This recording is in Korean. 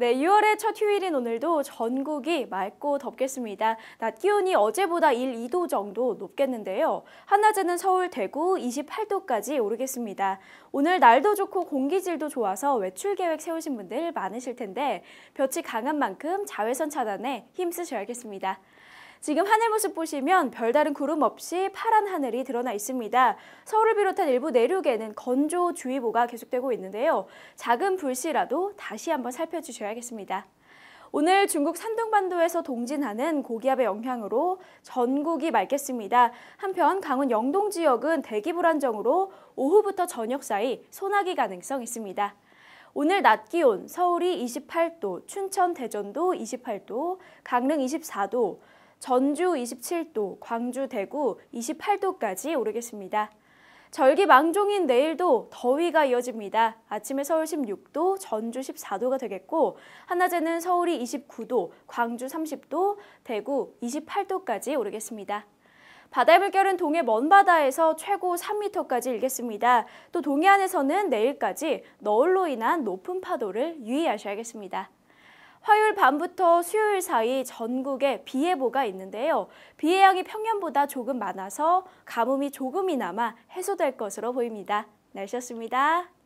네, 6월의 첫 휴일인 오늘도 전국이 맑고 덥겠습니다. 낮 기온이 어제보다 1, 2도 정도 높겠는데요. 한낮에는 서울, 대구 28도까지 오르겠습니다. 오늘 날도 좋고 공기질도 좋아서 외출 계획 세우신 분들 많으실 텐데 볕이 강한 만큼 자외선 차단에 힘쓰셔야겠습니다. 지금 하늘 모습 보시면 별다른 구름 없이 파란 하늘이 드러나 있습니다. 서울을 비롯한 일부 내륙에는 건조주의보가 계속되고 있는데요. 작은 불씨라도 다시 한번 살펴주셔야겠습니다. 오늘 중국 산둥반도에서 동진하는 고기압의 영향으로 전국이 맑겠습니다. 한편 강원 영동 지역은 대기 불안정으로 오후부터 저녁 사이 소나기 가능성 있습니다. 오늘 낮 기온 서울이 28도, 춘천, 대전도 28도, 강릉 24도, 전주 27도, 광주, 대구 28도까지 오르겠습니다. 절기 망종인 내일도 더위가 이어집니다. 아침에 서울 16도, 전주 14도가 되겠고 한낮에는 서울이 29도, 광주 30도, 대구 28도까지 오르겠습니다. 바다의 물결은 동해 먼바다에서 최고 3m까지 일겠습니다. 또 동해안에서는 내일까지 너울로 인한 높은 파도를 유의하셔야겠습니다. 화요일 밤부터 수요일 사이 전국에 비 예보가 있는데요. 비의 양이 평년보다 조금 많아서 가뭄이 조금이나마 해소될 것으로 보입니다. 날씨였습니다.